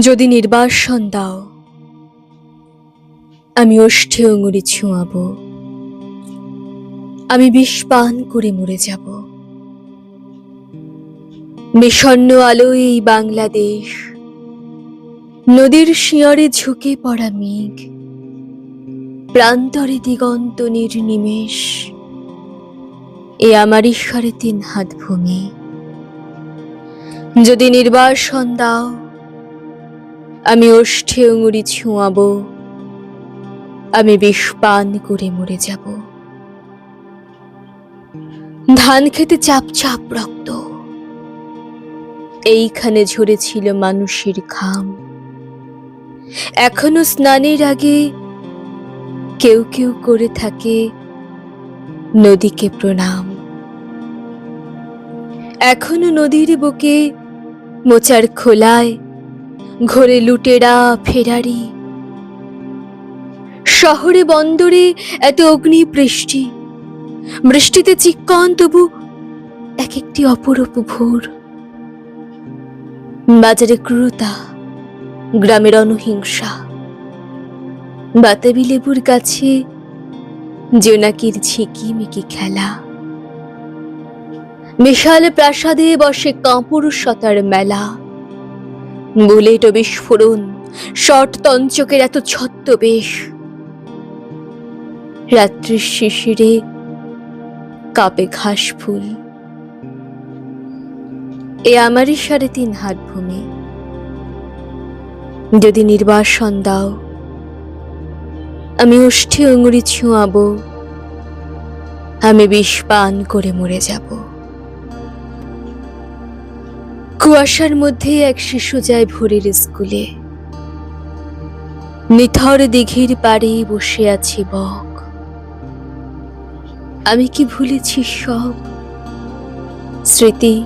যদি নির্বাসন দাও, আমি ওষ্ঠে অঙুরি ছুঁয়াব। আমি বিষ পান করে মরে যাব। বিষণ্ণ আলোয় এই বাংলাদেশ, নদীর শিয়রে ঝুঁকে পড়া মেঘ, প্রান্তরে দিগন্ত নির্নিমেষ, এ আমার ঈশ্বরে তিন হাত ভূমি। যদি নির্বাসন দাও আমি ওষ্ঠে অঙুরি ছুঁয়াব, আমি বিষ পান করে মরে যাব। ধান খেতে চাপ চাপ রক্ত, এইখানে ঝরেছিল মানুষের ঘাম। এখনও স্নানের আগে কেউ কেউ করে থাকে নদীকে প্রণাম। এখনও নদীর বুকে মোচার খোলায় ঘোরে লুটেরা ফেরারি। শহরে বন্দরে এত অগ্নি বৃষ্টি বৃষ্টিতে চিক্কন তবু এক একটি অপরূপ ভোর বাজারে ক্রুরতা, গ্রামের অনুহিংসা। বাতাবি লেবুর কাছে জোনাকির ঝিকিমিকি খেলা। বিশাল প্রাসাদে বসে কাপুরুষতার মেলা। বুলেট ও বিস্ফোরণ। শট তঞ্চকের এত ছদ্মবেশ। রাত্রির শিশিরে কাপে ঘাস ফুল। এ আমারই সাড়ে তিন হাত ভূমি। যদি নির্বাসন দাও, আমি ওষ্ঠে অঙ্গুরি ছুঁয়াব, আমি বিষ পান করে মরে যাব। কুয়াশার মধ্যে এক শিশু যায় ভোরের স্কুলে। নিথর দিঘির পাড়ে বসে আছি বক। আমি কি ভুলেছি সব? স্মৃতি,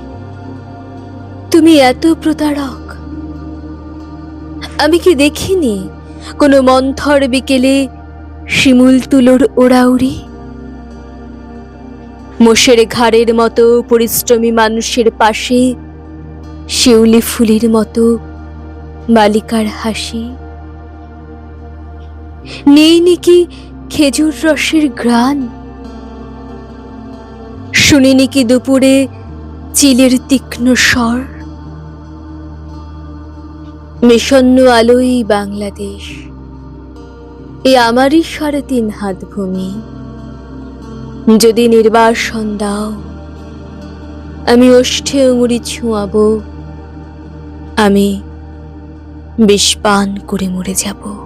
তুমি এত প্রতারক। আমি কি দেখিনি কোনো মন্থর বিকেলে শিমুল তুলোর ওড়াউড়ি? মোষের ঘাড়ের মতো পরিশ্রমী মানুষের পাশে শিউলি ফুলের মতো বালিকার হাসি। নেই নাকি খেজুর রসের ঘ্রাণ? শুনি কি দুপুরে চিলের তীক্ষ্ণ স্বর? মিশন্ন আলোই বাংলাদেশ, এ আমারই সাড়ে তিন হাত ভূমি। যদি নির্বাসন দাও, আমি ওষ্ঠে উঙুরি ছুঁয়াব। আমি বিষ পান করে মরে যাব।